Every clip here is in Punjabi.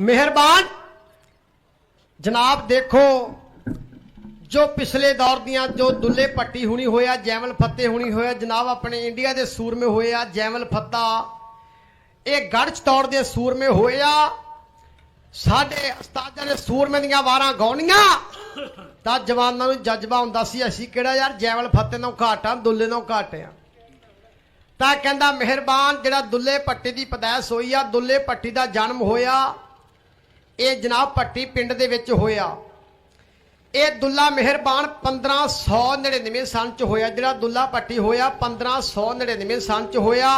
ਮਿਹਰਬਾਨ। ਜਨਾਬ, ਦੇਖੋ, ਜੋ ਪਿਛਲੇ ਦੌਰ ਦੀਆਂ ਜੋ ਦੁੱਲੇ ਪੱਟੀ ਹੁਣੀ ਹੋਇਆ, ਜੈਮਲ ਫੱਤੇ ਹੁਣੀ ਹੋਇਆ, ਜਨਾਬ ਆਪਣੇ ਇੰਡੀਆ ਦੇ ਸੂਰਮੇ ਹੋਏ ਆ, ਜੈਮਲ ਫੱਤਾ, ਇਹ ਗੜ ਚਤੌੜ ਦੇ ਸੂਰਮੇ ਹੋਏ ਆ। ਸਾਡੇ ਉਸਤਾਦਾਂ ਨੇ ਸੂਰਮੇ ਦੀਆਂ ਵਾਰਾਂ ਗਾਉਣੀਆਂ। ਤਾਂ ਜਵਾਨਾਂ ਨੂੰ ਜਜ਼ਬਾ ਹੁੰਦਾ ਸੀ, ਅਸੀਂ ਕਿਹੜਾ ਯਾਰ, ਜੈਮਲ ਫੱਤੇ ਨੂੰ ਘਾਟ ਆ, ਦੁੱਲੇ ਨੂੰ ਘਾਟ ਆ। ਤਾਂ ਕਹਿੰਦਾ, ਮਿਹਰਬਾਨ, ਜਿਹੜਾ ਦੁੱਲੇ ਪੱਟੀ ਦੀ ਪਦਾਇਸ਼ ਹੋਈ ਆ, ਦੁੱਲੇ ਪੱਟੀ ਦਾ ਜਨਮ ਹੋਇਆ। ਇਹ ਜਨਾਬ ਪੱਟੀ ਪਿੰਡ ਦੇ ਵਿੱਚ ਹੋਇਆ। ਇਹ ਦੁੱਲਾ ਮਿਹਰਬਾਨ 1599 ਸਨ ਚ ਹੋਇਆ। ਜਿਹੜਾ ਦੁੱਲਾ ਪੱਟੀ ਹੋਇਆ 1599 ਸਨ ਚ ਹੋਇਆ।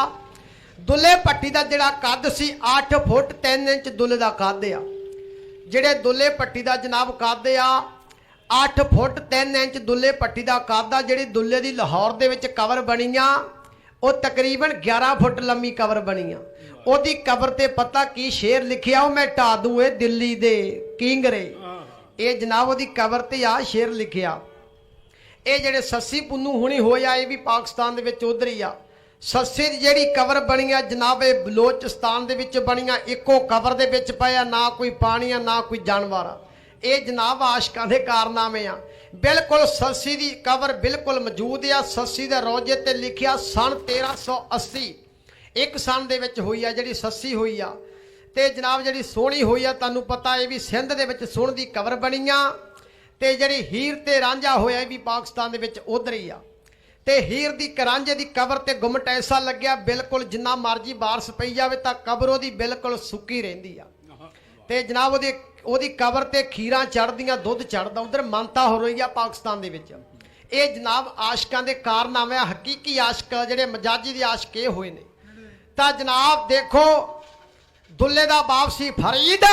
ਦੁੱਲੇ ਪੱਟੀ ਦਾ ਜਿਹੜਾ ਕੱਦ ਸੀ 8 ਫੁੱਟ 3 ਇੰਚ ਦੁੱਲੇ ਦਾ ਕੱਦ ਆ। ਜਿਹੜੇ ਦੁੱਲੇ ਪੱਟੀ ਦਾ ਜਨਾਬ ਕੱਦ ਆ 8 ਫੁੱਟ 3 ਇੰਚ ਦੁੱਲੇ ਪੱਟੀ ਦਾ ਕੱਦ ਆ, ਜਿਹੜੀ ਦੁੱਲੇ ਦੀ ਲਾਹੌਰ ਦੇ ਵਿੱਚ ਕਵਰ ਬਣੀ ਆ, ਉਹ ਤਕਰੀਬਨ 11 ਫੁੱਟ ਲੰਮੀ ਕਵਰ ਬਣੀ ਆ। ਉਹਦੀ ਕਬਰ ਤੇ ਪਤਾ ਕੀ ਸ਼ੇਰ ਲਿਖਿਆ ਉਹ ਮੈਂ ਢਾ ਦੂੰ ਇਹ ਦਿੱਲੀ ਦੇ ਕਿੰਗਰੇ। ਇਹ ਜਨਾਬ ਉਹਦੀ ਕਬਰ ਤੇ ਆ ਸ਼ੇਰ ਲਿਖਿਆ। ਇਹ ਜਿਹੜੇ ਸੱਸੀ ਪੁੰਨੂ ਹੁਣੀ ਹੋਇਆ ਇਹ ਵੀ ਪਾਕਿਸਤਾਨ ਦੇ ਵਿੱਚ ਉਧਰ ਹੀ ਆ। ਸੱਸੇ ਦੀ ਜਿਹੜੀ ਕਬਰ ਬਣੀ ਆ ਜਨਾਬ ਇਹ ਬਲੋਚਿਸਤਾਨ ਦੇ ਵਿੱਚ ਬਣੀਆਂ ਇੱਕੋ ਕਬਰ ਦੇ ਵਿੱਚ ਪਿਆ ਨਾ ਕੋਈ ਪਾਣੀ ਆ ਨਾ ਕੋਈ ਜਾਨਵਰ। ਆ ਇਹ ਜਨਾਬ ਆਸ਼ਕਾਂ ਦੇ ਕਾਰਨਾਮੇ ਆ। ਬਿਲਕੁਲ ਸੱਸੀ ਦੀ ਕਬਰ ਬਿਲਕੁਲ ਮੌਜੂਦ ਆ ਸੱਸੀ ਦੇ ਰੋਜੇ ਤੇ ਲਿਖਿਆ ਸਨ 1380 ਇੱਕ ਸਨ ਦੇ ਵਿੱਚ ਹੋਈ ਆ, ਜਿਹੜੀ ਸੱਸੀ ਹੋਈ ਆ। ਤੇ ਜਨਾਬ, ਜਿਹੜੀ ਸੋਹਣੀ ਹੋਈ ਆ, ਤੁਹਾਨੂੰ ਪਤਾ ਇਹ ਵੀ ਸਿੰਧ ਦੇ ਵਿੱਚ ਸੁਣ ਦੀ ਕਵਰ ਬਣੀ ਆ। ਤੇ ਜਿਹੜੀ ਹੀਰ ਤੇ ਰਾਂਝਾ ਹੋਇਆ, ਇਹ ਵੀ ਪਾਕਿਸਤਾਨ ਦੇ ਵਿੱਚ ਉਧਰ ਹੀ ਆ। ਤੇ ਹੀਰ ਦੀ ਕਰਾਂਝੇ ਦੀ ਕਬਰ ਤੇ ਗੁੰਮਟ ਐਸਾ ਲੱਗਿਆ, ਬਿਲਕੁਲ ਜਿੰਨਾ ਮਰਜ਼ੀ ਬਾਰਸ਼ ਪਈ ਜਾਵੇ ਤਾਂ ਕਬਰ ਉਹਦੀ ਬਿਲਕੁਲ ਸੁੱਕੀ ਰਹਿੰਦੀ ਆ। ਤੇ ਜਨਾਬ, ਉਹਦੀ ਉਹਦੀ ਕਬਰ ਤੇ ਖੀਰਾਂ ਚੜਦੀਆਂ ਦੁੱਧ ਚੜਦਾ ਉਧਰ ਮੰਨਤਾ ਹੋ ਰਹੀ ਆ ਪਾਕਿਸਤਾਨ ਦੇ ਵਿੱਚ। ਇਹ ਜਨਾਬ ਆਸ਼ਕਾਂ ਦੇ ਕਾਰਨਾਮੇ ਹਕੀਕੀ ਆਸ਼ਕ ਜਿਹੜੇ ਮਜਾਜੀ ਦੇ ਆਸ਼ਕ ਇਹ ਹੋਏ ਨੇ। ਤਾਂ ਜਨਾਬ ਦੇਖੋ ਦੁੱਲੇ ਦਾ ਬਾਪ ਸੀ ਫਰੀਦ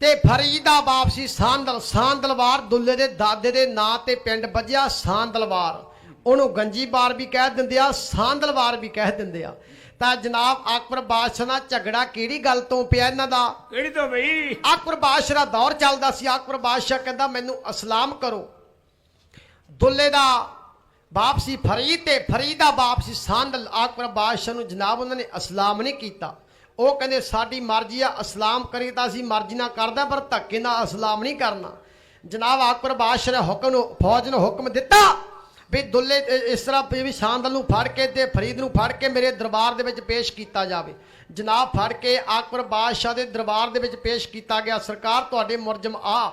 ਤੇ ਫਰੀਦ ਦਾ ਬਾਪ ਸੀ ਸਾਂਦਲ ਸਾਂਦਲਵਾਰ ਦੁੱਲੇ ਦੇ ਦਾਦੇ ਦੇ ਨਾਂ ਤੇ ਪਿੰਡ ਵੱਜਿਆ ਸਾਂਦਲਵਾਰ। ਉਹਨੂੰ ਗੰਜੀਬਾਰ ਵੀ ਕਹਿ ਦਿੰਦੇ ਆ ਸਾਂਦਲਵਾਰ ਵੀ ਕਹਿ ਦਿੰਦੇ ਆ। ਤਾਂ ਜਨਾਬ ਅਕਬਰ ਬਾਦਸ਼ਾਹ ਨਾਲ ਝਗੜਾ ਕਿਹੜੀ ਗੱਲ ਤੋਂ ਪਿਆ ਇਹਨਾਂ ਦਾ? ਕਿਹੜੀ ਤੋਂ ਬਈ? ਅਕਬਰ ਬਾਦਸ਼ਾਹ ਦਾ ਦੌਰ ਚੱਲਦਾ ਸੀ ਅਕਬਰ ਬਾਦਸ਼ਾਹ ਕਹਿੰਦਾ ਮੈਨੂੰ ਅਸਲਾਮ ਕਰੋ। ਦੁੱਲੇ ਦਾ ਬਾਪ ਸੀ ਫਰੀਦ ਤੇ ਫਰੀਦ ਦਾ ਬਾਪ ਸੀ ਸਾਂਦਲ ਆਕਬਰ ਬਾਦਸ਼ਾਹ ਨੂੰ ਜਨਾਬ ਉਹਨਾਂ ਨੇ ਅਸਲਾਮ ਨਹੀਂ ਕੀਤਾ। ਉਹ ਕਹਿੰਦੇ, ਸਾਡੀ ਮਰਜ਼ੀ ਆ, ਅਸਲਾਮ ਕਰੀ ਤਾਂ ਅਸੀਂ ਮਰਜ਼ੀ ਨਾਲ ਕਰਦਾ, ਪਰ ਧੱਕੇ ਨਾਲ ਅਸਲਾਮ ਨਹੀਂ ਕਰਨਾ। ਜਨਾਬ ਆਕਬਰ ਬਾਦਸ਼ਾਹ ਨੇ ਹੁਕਮ ਨੂੰ, ਫੌਜ ਨੂੰ ਹੁਕਮ ਦਿੱਤਾ ਵੀ ਦੁੱਲੇ, ਇਸ ਤਰ੍ਹਾਂ ਵੀ ਵੀ ਸਾਂਦਲ ਨੂੰ ਫੜ ਕੇ ਤੇ ਫਰੀਦ ਨੂੰ ਫੜ ਕੇ ਮੇਰੇ ਦਰਬਾਰ ਦੇ ਵਿੱਚ ਪੇਸ਼ ਕੀਤਾ ਜਾਵੇ। ਜਨਾਬ ਫੜ ਕੇ ਅਕਬਰ ਬਾਦਸ਼ਾਹ ਦੇ ਦਰਬਾਰ ਦੇ ਵਿੱਚ ਪੇਸ਼ ਕੀਤਾ ਗਿਆ। ਸਰਕਾਰ ਤੁਹਾਡੇ ਮੁਰਜਮ ਆ।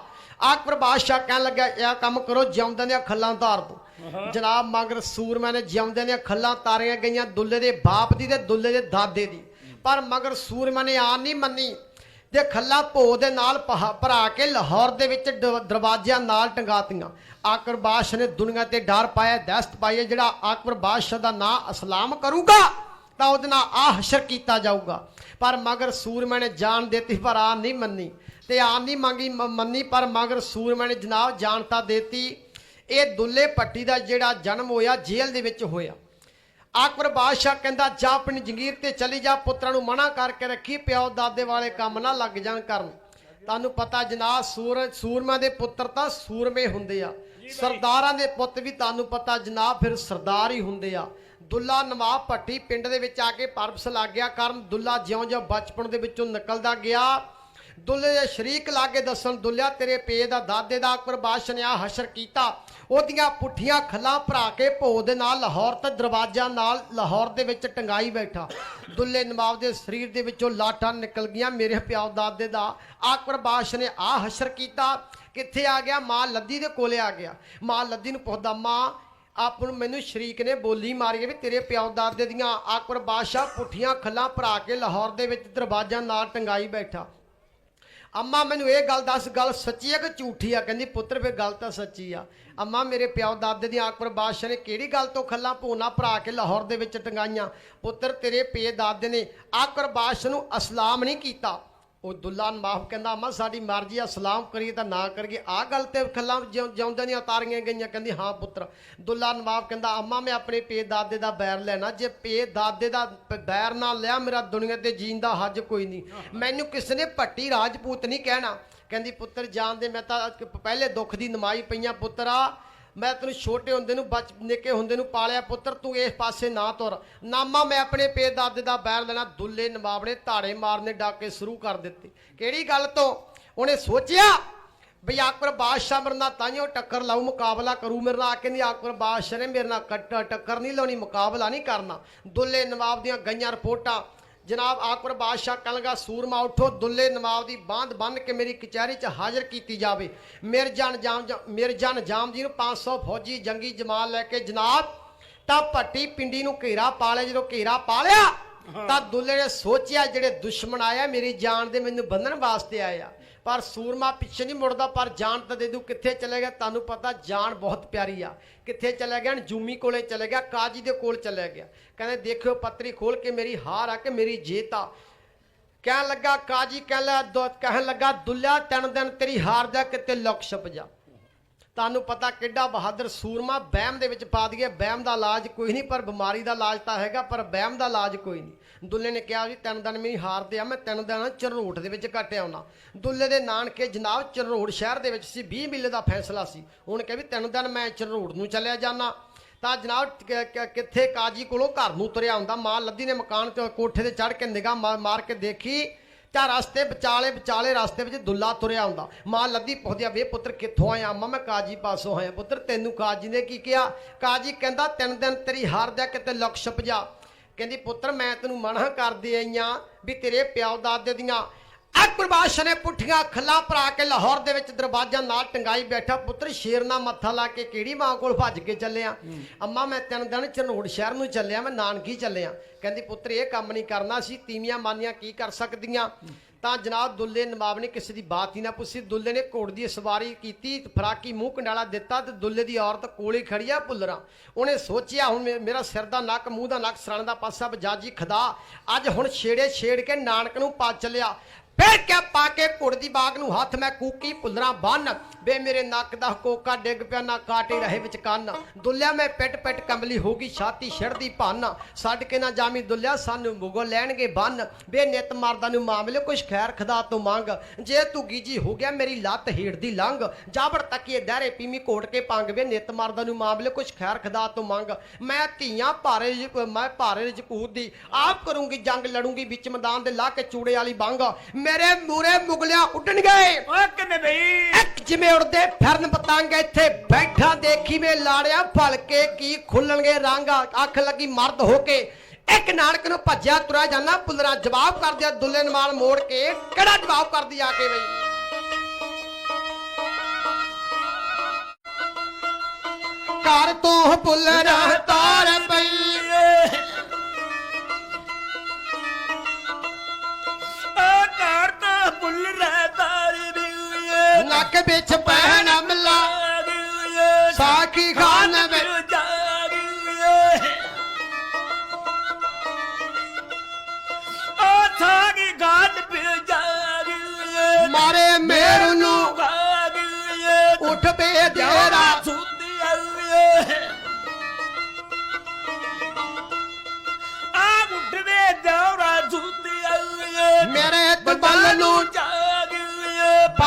ਅਕਬਰ ਬਾਦਸ਼ਾਹ ਕਹਿਣ ਲੱਗਾ ਇਹ ਕੰਮ ਕਰੋ ਜਿਉਂਦਿਆਂ ਦੀਆਂ ਖੱਲਾਂ ਉਤਾਰ ਦੋ ਜਨਾਬ ਮਗਰ ਸੂਰਮਾ ਨੇ ਜਿਉਂਦਿਆਂ ਦੀਆਂ ਖੱਲਾਂ ਤਾਰੀਆਂ ਗਈਆਂ ਦੁੱਲੇ ਦੇ ਬਾਪ ਦੀ ਤੇ ਦੁੱਲੇ ਦੇ ਦਾਦੇ ਦੀ। ਪਰ ਮਗਰ ਸੂਰਮਾ ਨੇ ਆਨ ਨਹੀਂ ਮੰਨੀ ਤੇ ਖੱਲਾ ਭੋ ਦੇ ਨਾਲ ਭਰਾ ਕੇ ਲਾਹੌਰ ਦੇ ਵਿੱਚ ਦਰਵਾਜ਼ਿਆਂ ਨਾਲ ਟੰਗਾਤੀਆਂ। ਆਕਰ ਬਾਦਸ਼ਾਹ ਨੇ ਦੁਨੀਆ ਤੇ ਡਰ ਪਾਇਆ ਦਹਿਸ਼ਤ ਪਾਈ ਜਿਹੜਾ ਆਕਬਰ ਬਾਦਸ਼ਾਹ ਦਾ ਨਾਂ ਅਸਲਾਮ ਕਰੂਗਾ। ਤਾਂ ਉਹਦੇ ਨਾਲ ਆ ਹਸ਼ਰ ਕੀਤਾ ਜਾਊਗਾ। ਪਰ ਮਗਰ ਸੂਰਮਾ ਨੇ ਜਾਨ ਦਿੱਤੀ ਪਰ ਆ ਨਹੀਂ ਮੰਨੀ। ਤੇ ਆਨ ਨਹੀਂ ਮੰਗੀ ਮੰਨੀ ਪਰ ਮਗਰ ਸੂਰਮਾ ਨੇ ਜਨਾਬ ਜਾਨ ਤਾਂ ਦਿੱਤੀ। ਇਹ ਦੁੱਲੇ ਪੱਟੀ ਦਾ ਜਿਹੜਾ ਜਨਮ ਹੋਇਆ ਜੇਲ੍ਹ ਦੇ ਵਿੱਚ ਹੋਇਆ। ਅਕਬਰ ਬਾਦਸ਼ਾਹ ਕਹਿੰਦਾ ਜਾ ਆਪਣੀ ਜੰਗੀਰ ਤੇ ਚਲੀ ਜਾ ਪੁੱਤਰਾਂ ਨੂੰ ਮਨਾ ਕਰਕੇ ਰੱਖੀ ਪਿਓ ਦਾਦੇ ਵਾਲੇ ਕੰਮ ਨਾ ਲੱਗ ਜਾਣ ਕਰਨ। ਤੁਹਾਨੂੰ ਪਤਾ ਜਨਾਬ ਸੂਰ ਸੂਰਮਾ ਦੇ ਪੁੱਤਰ ਤਾਂ ਸੂਰਮੇ ਹੁੰਦੇ ਆ। ਸਰਦਾਰਾਂ ਦੇ ਪੁੱਤ ਵੀ ਤੁਹਾਨੂੰ ਪਤਾ ਜਨਾਬ ਫਿਰ ਸਰਦਾਰ ਹੀ ਹੁੰਦੇ ਆ। ਦੁੱਲਾ ਨਵਾਬ ਭੱਟੀ ਪਿੰਡ ਦੇ ਵਿੱਚ ਆ ਕੇ ਪਰਬਸ ਲੱਗ ਗਿਆ। ਕਰਨ ਦੁੱਲਾ ਜਿਉਂ-ਜਿਉਂ ਬਚਪਨ ਦੇ ਵਿੱਚੋਂ ਨਿਕਲਦਾ ਗਿਆ। ਦੁੱਲੇ ਦੇ ਸ਼ਰੀਕ ਲਾਗੇ ਦੱਸਣ, ਦੁੱਲਿਆ ਤੇਰੇ ਪੇ ਦਾ ਦਾਦੇ ਦਾ ਅਕਬਰ ਬਾਦਸ਼ਾਹ ਨੇ ਆ ਹਸ਼ਰ ਕੀਤਾ। ਉਹਦੀਆਂ ਪੁੱਠੀਆਂ ਖੱਲਾਂ ਭਰਾ ਕੇ ਭੋ ਦੇ ਨਾਲ ਲਾਹੌਰ ਤੇ ਦਰਵਾਜ਼ਿਆਂ ਨਾਲ ਲਾਹੌਰ ਦੇ ਵਿੱਚ ਟੰਗਾਈ ਬੈਠਾ। ਦੁੱਲੇ ਨਵਾਬ ਦੇ ਸਰੀਰ ਦੇ ਵਿੱਚੋਂ ਲਾਟਾਂ ਨਿਕਲ ਗਈਆਂ। ਮੇਰੇ ਪਿਓ ਦਾਦੇ ਦਾ ਅਕਬਰ ਬਾਦਸ਼ਾਹ ਨੇ ਆ ਹਸ਼ਰ ਕੀਤਾ। ਕਿੱਥੇ ਆ ਗਿਆ? ਮਾਂ ਲੱਦੀ ਦੇ ਕੋਲੇ ਆ ਗਿਆ। ਮਾਂ ਲੱਦੀ ਨੂੰ ਪੁੱਛਦਾ, ਮਾਂ ਆਪ ਨੂੰ ਮੈਨੂੰ ਸ਼ਰੀਕ ਨੇ ਬੋਲੀ ਮਾਰੀ ਹੈ ਵੀ ਤੇਰੇ ਪਿਓ ਦਾਦੇ ਦੀਆਂ ਅਕਬਰ ਬਾਦਸ਼ਾਹ ਪੁੱਠੀਆਂ ਖੱਲਾਂ ਭਰਾ ਕੇ ਲਾਹੌਰ ਦੇ ਵਿੱਚ ਦਰਵਾਜ਼ਿਆਂ ਨਾਲ ਟੰਗਾਈ ਬੈਠਾ। ਅੰਮਾ ਮੈਨੂੰ ਇਹ ਗੱਲ ਦੱਸ, ਗੱਲ ਸੱਚੀ ਹੈ ਕਿ ਝੂਠੀ ਆ? ਕਹਿੰਦੀ, ਪੁੱਤਰ ਫੇ ਗੱਲ ਤਾਂ ਸੱਚੀ ਆ। ਅੰਮਾ, ਮੇਰੇ ਪਿਓ ਦਾਦੇ ਦੀਆਂ ਅਕਬਰ ਬਾਦਸ਼ਾਹ ਨੇ ਕਿਹੜੀ ਗੱਲ ਤੋਂ ਖੱਲਾਂ ਭੋਨਾ ਭਰਾ ਕੇ ਲਾਹੌਰ ਦੇ ਵਿੱਚ ਟੰਗਾਈਆਂ? ਪੁੱਤਰ, ਤੇਰੇ ਪੇ ਦਾਦੇ ਨੇ ਅਕਬਰ ਬਾਦਸ਼ਾਹ ਨੂੰ ਅਸਲਾਮ ਨਹੀਂ ਕੀਤਾ। ਉਹ ਦੁੱਲਾ ਮਾਫ ਕਹਿੰਦਾ ਅੰਮਾ ਸਾਡੀ ਮਰਜ਼ੀ ਆ, ਸਲਾਮ ਕਰੀਏ ਤਾਂ ਨਾ ਕਰੀਏ। ਆ ਗੱਲ ਤੇ ਖੱਲਾਂ ਜਿਉਂ- ਜਿਉਂਦਿਆਂ ਦੀਆਂ ਉਤਾਰੀਆਂ ਗਈਆਂ, ਕਹਿੰਦੀ, ਹਾਂ ਪੁੱਤਰ। ਦੁੱਲਾ ਨਵਾਬ ਕਹਿੰਦਾ, ਅੰਮਾ, ਮੈਂ ਆਪਣੇ ਪੇ ਦਾਦੇ ਦਾ ਬੈਰ ਲੈਣਾ। ਜੇ ਪੇ ਦਾਦੇ ਦਾ ਬੈਰ ਨਾ ਲਿਆ, ਮੇਰਾ ਦੁਨੀਆ ਤੇ ਜੀਣ ਦਾ ਹੱਜ ਕੋਈ ਨਹੀਂ। ਮੈਨੂੰ ਕਿਸੇ ਨੇ ਭੱਟੀ ਰਾਜਪੂਤ ਨਹੀਂ ਕਹਿਣਾ। ਕਹਿੰਦੀ, ਪੁੱਤਰ, ਜਾਣ ਦੇ, ਮੈਂ ਤਾਂ ਪਹਿਲੇ ਦੁੱਖ ਦੀ ਨਮਾਈ ਪਈਆਂ ਪੁੱਤਰਾ। ਮੈਂ ਤੈਨੂੰ ਛੋਟੇ ਹੁੰਦੇ ਨੂੰ, ਬਚ, ਨਿੱਕੇ ਹੁੰਦੇ ਨੂੰ ਪਾਲਿਆ ਪੁੱਤਰ, ਤੂੰ ਇਸ ਪਾਸੇ ਨਾ ਤੁਰ। ਨਾਮਾ, ਮੈਂ ਆਪਣੇ ਪੇ ਦਾਦੇ ਦਾ ਬੈਰ ਲੈਣਾ, ਦੁੱਲੇ ਨਵਾਬ ਨੇ ਧਾੜੇ ਮਾਰਨੇ ਡਾਕੇ ਸ਼ੁਰੂ ਕਰ ਦਿੱਤੇ। ਕਿਹੜੀ ਗੱਲ ਤੋਂ? ਉਹਨੇ ਸੋਚਿਆ ਵੀ ਅਕਬਰ ਬਾਦਸ਼ਾਹ ਮੇਰੇ ਨਾਲ ਤਾਈਓ ਟੱਕਰ ਲਾਉ ਮੁਕਾਬਲਾ ਕਰੂ। ਮੇਰੇ ਨਾਲ ਆ ਕੇ ਨਹੀਂ ਅਕਬਰ ਬਾਦਸ਼ਾਹ ਨੇ ਮੇਰੇ ਨਾਲ ਕੱਟ ਟੱਕਰ ਨਹੀਂ ਲਾਉਣੀ, ਮੁਕਾਬਲਾ ਨਹੀਂ ਕਰਨਾ। ਦੁੱਲੇ ਨਵਾਬ ਦੀਆਂ ਗਈਆਂ ਰਿਪੋਰਟਾਂ ਜਨਾਬ ਅਕਬਰ ਬਾਦਸ਼ਾਹ ਕਲਗਾ ਸੂਰਮਾ ਉਠੋ, ਦੁੱਲੇ ਨਵਾਬ ਦੀ ਬਾਂਧ ਬੰਨ ਕੇ ਮੇਰੀ ਕਚਹਿਰੀ 'ਚ ਹਾਜ਼ਰ ਕੀਤੀ ਜਾਵੇ। ਮਿਰਜ਼ਾ ਨਿਜ਼ਾਮ ਮਿਰਜ਼ਾ ਨਿਜ਼ਾਮ ਜੀ ਨੂੰ 500 ਫੌਜੀ ਜੰਗੀ ਜਮਾਲ ਲੈ ਕੇ ਜਨਾਬ, ਤਾਂ ਭੱਟੀ ਪਿੰਡੀ ਨੂੰ ਘੇਰਾ ਪਾ ਲਿਆ, ਜਦੋਂ ਘੇਰਾ ਪਾ ਲਿਆ, ਤਾਂ ਦੁੱਲੇ ਨੇ ਸੋਚਿਆ ਜਿਹੜੇ ਦੁਸ਼ਮਣ ਆਇਆ, ਮੇਰੀ ਜਾਨ ਦੇ ਮੈਨੂੰ ਬੰਨਣ ਵਾਸਤੇ ਆਇਆ। ਪਰ ਸੂਰਮਾ ਪਿੱਛੇ ਨਹੀਂ ਮੁੜਦਾ, ਪਰ ਜਾਨ ਤਾਂ ਦੇ ਦੂ ਕਿੱਥੇ ਚਲੇ ਗਿਆ? ਤੁਹਾਨੂੰ ਪਤਾ ਜਾਨ ਬਹੁਤ ਪਿਆਰੀ ਆ। ਕਿੱਥੇ ਚਲੇ ਗਿਆ? ਜੂਮੀ ਕੋਲੇ ਚਲੇ ਗਿਆ, ਕਾਜੀ ਦੇ ਕੋਲ ਚਲੇ ਗਿਆ। ਕਹਿੰਦੇ, ਦੇਖਿਓ ਪੱਤਰੀ ਖੋਲ ਕੇ ਮੇਰੀ ਹਾਰ ਆ ਕਿ ਮੇਰੀ ਜੇਤ ਆ। ਕਹਿਣ ਲੱਗਾ, ਕਾਜੀ ਕਹਿ ਲੈ ਦੋ- ਕਹਿਣ ਲੱਗਾ ਦੁੱਲਿਆ ਤਿੰਨ ਦਿਨ ਤੇਰੀ ਹਾਰ ਦਾ ਕਿਤੇ ਲੁਕ ਛਪ ਜਾ। ਤੁਹਾਨੂੰ ਪਤਾ ਕਿੱਡਾ ਬਹਾਦਰ ਸੂਰਮਾ ਬਹਿਮ ਦੇ ਵਿੱਚ ਪਾ ਦਈਏ ਬਹਿਮ ਦਾ ਇਲਾਜ ਕੋਈ ਨਹੀਂ, ਪਰ ਬਿਮਾਰੀ ਦਾ ਇਲਾਜ ਤਾਂ ਹੈਗਾ, ਪਰ ਬਹਿਮ ਦਾ ਇਲਾਜ ਕੋਈ ਨਹੀਂ। ਦੁੱਲੇ ਨੇ ਕਿਹਾ ਜੀ ਤਿੰਨ ਦਿਨ ਮੇਰੀ ਹਾਰਦੇ ਆ, ਮੈਂ ਤਿੰਨ ਦਿਨ ਚਰੋਟ ਦੇ ਵਿੱਚ ਕੱਟ ਆਉਣਾ। ਦੁੱਲੇ ਦੇ ਨਾਨਕੇ ਜਨਾਬ ਚਰੋਟ ਸ਼ਹਿਰ ਦੇ ਵਿੱਚ ਸੀ 20 ਮਿਲੇ ਦਾ ਫੈਸਲਾ ਸੀ। ਉਹਨੇ ਕਿਹਾ ਵੀ ਤਿੰਨ ਦਿਨ ਮੈਂ ਚਰੋਟ ਨੂੰ ਚੱਲਿਆ ਜਾਣਾ ਤਾਂ ਜਨਾਬ ਕਿੱਥੇ ਕਾਜੀ ਕੋਲੋਂ ਘਰ ਨੂੰ ਤੁਰਿਆ ਹੁੰਦਾ। ਮਾਂ ਲੱਦੀ ਨੇ ਮਕਾਨ ਤੇ ਕੋਠੇ ਤੇ ਚੜ ਕੇ ਨਿਗਾਹ ਮਾਰ ਮਾਰ ਕੇ ਦੇਖੀ। ਤਾਂ ਰਸਤੇ, ਵਿਚਾਲੇ ਵਿਚਾਲੇ ਰਸਤੇ ਵਿੱਚ ਦੁੱਲਾ ਤੁਰਿਆ ਹੁੰਦਾ ਮਾਂ ਲੱਦੀ ਪੁੱਛਦੀ ਆ, ਵੇ ਪੁੱਤਰ ਕਿੱਥੋਂ ਆਇਆ? ਮੰਮਾ ਮੈਂ ਕਾਜੀ ਪਾਸੋਂ ਆਇਆ। ਪੁੱਤਰ, ਤੈਨੂੰ ਕਾਜੀ ਨੇ ਕੀ ਕਿਹਾ? ਕਾਜੀ ਕਹਿੰਦਾ, ਤਿੰਨ ਦਿਨ ਤੇਰੀ ਹਾਰ ਦਾ ਕਿਤੇ ਲੁਕ ਛਪ ਜਾ। ਕਹਿੰਦੀ, ਪੁੱਤਰ, ਮੈਂ ਤੈਨੂੰ ਮਨਾ ਕਰਦੇ ਆਈਆਂ ਵੀ ਤੇਰੇ ਪਿਓ ਦਾਦੇ ਦੀਆਂ ਅਕਬਰ ਬਾਦਸ਼ਾਹ ਨੇ ਪੁੱਠੀਆਂ ਖੱਲਾ ਭਰਾ ਕੇ ਲਾਹੌਰ ਦੇ ਵਿੱਚ ਦਰਵਾਜ਼ਾ ਨਾਲ ਟੰਗਾਈ ਬੈਠਾ ਪੁੱਤਰ, ਸ਼ੇਰ ਨਾਲ ਮੱਥਾ ਲਾ ਕੇ ਕਿਹੜੀ ਮਾਂ ਕੋਲ ਭੱਜ ਕੇ ਚੱਲਿਆ? ਅੰਮਾ, ਮੈਂ ਤਿੰਨ ਦਿਨ ਚਰਨੋੜ ਸ਼ਹਿਰ ਨੂੰ ਚੱਲਿਆ, ਮੈਂ ਨਾਨਕੀ ਚੱਲਿਆ। ਕਹਿੰਦੀ, ਪੁੱਤਰ, ਇਹ ਕੰਮ ਨਹੀਂ ਕਰਨਾ ਸੀ, ਤੀਵੀਆਂ ਮਾਨੀਆਂ ਕੀ ਕਰ ਸਕਦੀਆਂ? ਤਾਂ ਜਨਾਬ ਦੁੱਲੇ ਨਵਾਬ ਨੇ ਕਿਸੇ ਦੀ ਬਾਤ ਹੀ ਨਾ ਪੁੱਛੀ। ਦੁੱਲੇ ਨੇ ਘੋੜ ਦੀ ਸਵਾਰੀ ਕੀਤੀ, ਫਰਾਕੀ ਮੂੰਹ ਕੰਡਾਲਾ ਦਿੱਤਾ ਤੇ ਦੁੱਲੇ ਦੀ ਔਰਤ ਕੋਲੇ ਖੜੀ ਆ ਪੁੱਲਰਾ ਉਹਨੇ ਸੋਚਿਆ, ਹੁਣ ਮੇਰਾ ਸਿਰ ਦਾ ਨੱਕ, ਮੂੰਹ ਦਾ ਨੱਕ ਸਰਨ ਦਾ ਪਾਸਾ, ਬਜਾਜੀ ਖਦਾ, ਅੱਜ ਹੁਣ ਛੇੜੇ ਛੇੜ ਕੇ ਨਾਨਕ ਨੂੰ ਪਾ ਚੱਲਿਆ। ਫੇਰ ਕਿਆ ਪਾ ਕੇ ਕੁੜਦੀ ਬਾਗ ਨੂੰ ਹੱਥ ਮੈਂ ਕੂਕੀ ਪੁੱਲਰਾਂ ਬੰਨ। ਵੇ ਮੇਰੇ ਨੱਕ ਦਾ ਕੋਕਾ ਡਿੱਗ ਪਿਆ, ਨਾ ਕਾਟੇ ਰਹੇ ਵਿੱਚ ਕੰਨ। ਦੁੱਲਿਆ ਮੈਂ ਪਿੱਟ ਪਿੱਟ ਕੰਬਲੀ ਹੋ ਗਈ ਛਾਤੀ ਛਿੜਦੀ ਭੰਨ। ਛੱਡ ਕੇ ਨਾ ਜਾਮੀ ਦੁੱਲਿਆ, ਸਾਨੂੰ ਮੁਗਲ ਲੈਣਗੇ ਬੰਨ। ਵੇ ਨਿਤ ਮਰਦਾ ਨੂੰ ਮਾਮਲੇ ਕੁਛ ਖੈਰ ਖਦਾ ਤੋਂ ਮੰਗ। ਜੇ ਤੂੰ ਗੀਜੀ ਹੋ ਗਿਆ, ਮੇਰੀ ਲੱਤ ਹੀੜ ਦੀ ਲੰਗ ਜਾਬੜ ਤੱਕੀਏ ਦਹਿਰੇ ਪੀਮੀ ਕੋਟ ਕੇ ਪੰਗ ਵੇ ਨਿਤ ਮਰਦਾ ਨੂੰ ਮਾਮਲੇ ਕੁਛ ਖੈਰ ਖਦਾ ਤੋਂ ਮੰਗ। ਮੈਂ ਧੀਆਂ ਭਾਰੇ ਮੈਂ ਭਾਰੇ ਰਜਪੂਤ ਦੀ। ਆਪ ਕਰੂੰਗੀ ਜੰਗ, ਲੜੂੰਗੀ ਵਿੱਚ ਮੈਦਾਨ ਦੇ ਲਾ ਕੇ ਚੂੜੇ ਵਾਲੀ ਬੰਗ। ਮੇਰੇ ਮੂਰੇ ਮੁਗਲਿਆਂ ਉੱਡਣਗੇ। ਓਏ ਕਿੰਨੇ ਬਈ। ਇੱਕ ਜਿਵੇਂ ਉੜਦੇ ਫਿਰਨ ਪਤੰਗ ਇੱਥੇ ਬੈਠਾ ਦੇਖੀ ਵੇ ਲਾੜਿਆ ਭਲਕੇ ਕੀ ਖੁੱਲਣਗੇ ਰੰਗ ਅੱਖ ਲੱਗੀ ਮਰਦ ਹੋ ਕੇ। ਇੱਕ ਨਾਨਕ ਨੂੰ ਭੱਜਿਆ ਤੁਰਿਆ ਜਾਂਦਾ ਪੁੱਲਰਾ ਜਵਾਬ ਕਰਦਿਆ ਦੁੱਲੇ ਨਮਾਲ ਮੋੜ ਕੇ ਕਿਹੜਾ ਜਵਾਬ ਕਰਦੀ ਆ ਕੇ ਬਈ? ਘਰ ਤੋਂ ਪੁੱਲਰਾ ਤਾਰ ਪਈ। ਨੱਕ ਵਿੱਚ ਪਹਿਨ ਅਮਲਾ। ਸਾਖੀ ਖਾਨ ਵਿੱਚ ਮਾਰੇ ਮੇਰੂ ਨੂੰ। ਉੱਠ ਪੇ ਦੇਰਾ ਮੇਰੇ ਤਬਲ ਨੂੰ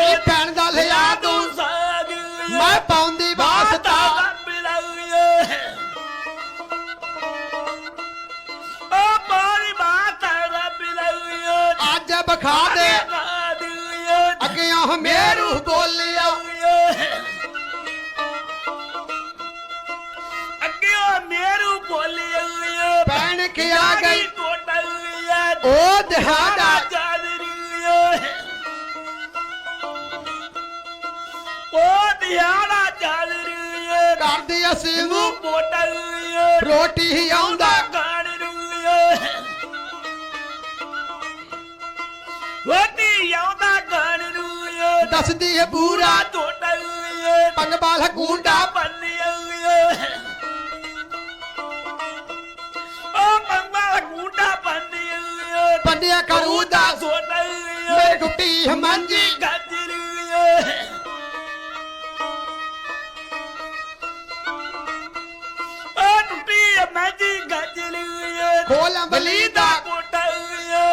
ਛੋਟੀ ਭੈਣ ਦਾ ਲਿਆ ਤੂੰ। ਮੈਂ ਪਾਉਂਦੀ ਵਾਸਤਾ ਅੱਜ ਬਖਾ ਦੇ। ਅੱਗੇ ਉਹ ਮੇਰੂ ਬੋਲਿਆ। ਕਿ ਆ ਗਈ। ਉਹ ਦਿਹਾੜਾ ਕਰਦੀ ਅਸੀਂ ਨੂੰ ਨੂੰ ਬੋਟਲ ਏ ਰੋਟੀ ਹੀ ਆਉਂਦਾ। ਗਾਣ ਰਹੀ ਏ ਵੋਟੀ ਆਉਂਦਾ ਗਾਣ ਰਹੀ ਏ ਦੱਸਦੀ ਹੈ ਪੂਰਾ। ਓਏ ਪੰਗ ਬਾਲ ਹਕੂੰਡਾ ਪੰਨਿਆ ਓਏ ਓ ਪੰਗਾ ਗੁੰਡਾ ਪੰਨਿਆ ਓਏ ਪੰਡਿਆ ਕਰੂ ਦਾ ਝੋਟਾ ਮੇਰੇ ਟੁੱਟੀ ਹਮਾਂਜੀ ਗੱਜਰ ਗੱਜਰ ਓਏ ਖੋਲ ਅੰਬਲੀ ਦਾ ਕੋਟਾ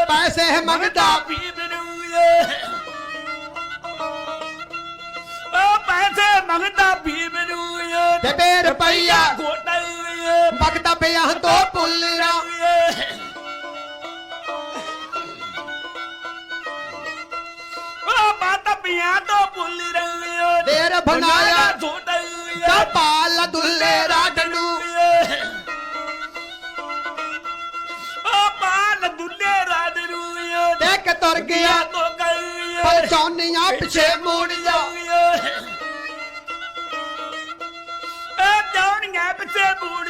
ਪੈਸੇ ਮੰਗਦਾ। ਪੀ ਬਨੂਏ ਓ ਪੈਸੇ ਮੰਗਦਾ ਪੀ ਬਨੂਏ ਤੇ ਬੇ ਰੁਪਈਆ। ਕੋਟਾ ਮੰਗਦਾ ਪਿਆ ਤੋਂ ਪੁੱਲਰਾ ਪਿਆ ਤੋਂ ਦੇਰ ਬਣਾਇਆ। ਦਾ ਪਾਲ ਦੁੱਲੇ ਰਾਡਣੂ ਤੁਰ ਗਿਆ। ਪਰ ਚੌਨੀਆਂ ਪਿਛੇ ਮੁੜ ਜਾ ਪਿੱਛੇ ਮੂੜ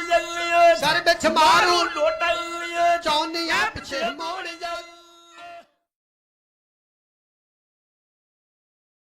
ਸਰ ਵਿੱਚ ਮਾਰੂ। ਲੋਟਾ ਓ ਚੌਨੀਆਂ ਪਿਛੇ ਮੁੜ।